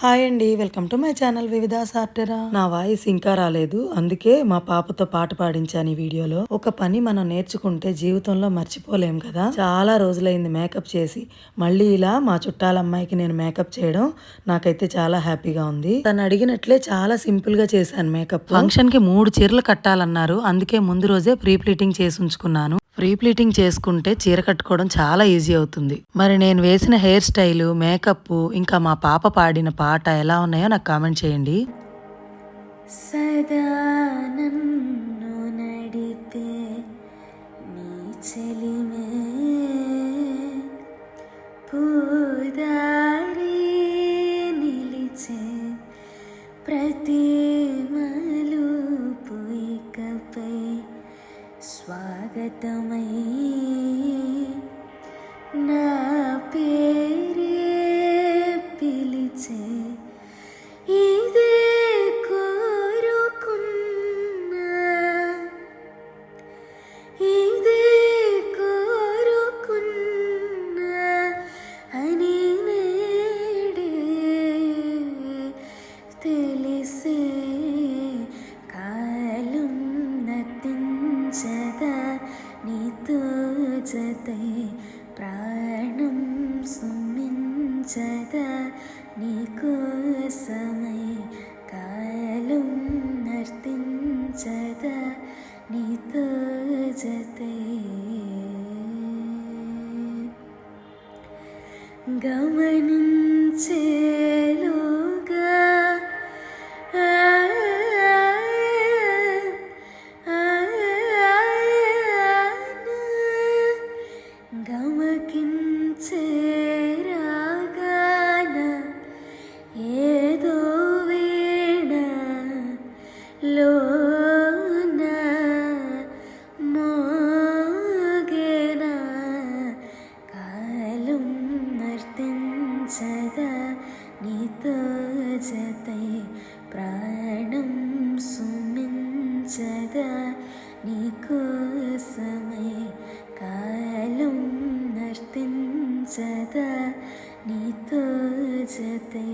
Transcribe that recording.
Hi అండి welcome to my channel వివిధ సార్టరా నా వాయిస్ ఇంకా రాలేదు అందుకే మా పాపతో పాట పాడించాను ఈ వీడియోలో. ఒక పని మనం నేర్చుకుంటే జీవితంలో మర్చిపోలేం కదా. చాలా రోజులైంది మేకప్ చేసి. మళ్ళీ ఇలా మా చుట్టాల అమ్మాయికి నేను మేకప్ చేయడం నాకైతే చాలా హ్యాపీగా ఉంది. తను అడిగినట్లే చాలా సింపుల్గా చేశాను మేకప్. ఫంక్షన్కి మూడు చీరలు కట్టాలన్నారు అందుకే ముందు రోజే ప్రీ ప్లీటింగ్ చేసి ఉంచుకున్నాను. ప్రీ చేసుకుంటే చీర కట్టుకోవడం చాలా ఈజీ అవుతుంది. మరి నేను వేసిన హెయిర్ స్టైలు మేకప్ ఇంకా మా పాప పాడిన పాట ఎలా ఉన్నాయో నాకు కామెంట్ చేయండి. సదా నన్ను నడిపే చెలిమే పూదారి నిలిచే ప్రతి మలుపు ఇకపై స్వాగతమై నా పే ജതേ പ്രാണം സുമിഞ്ചത നീക്കോസമൈ കാലും നർത്തിഞ്ചത നീതോ ജതേ ഗമനിഞ്ചേ ഗമകിഞ്ചേരാഗാന ഏതോ വേണ ലോന മോകന കാലും നർത്തിഞ്ചത നിതോജതൈ പ്രാണം സുമിഞ്ചത നികോസമൈ കാലം നർത്തൻ സദാ നീ തോ ജതേ.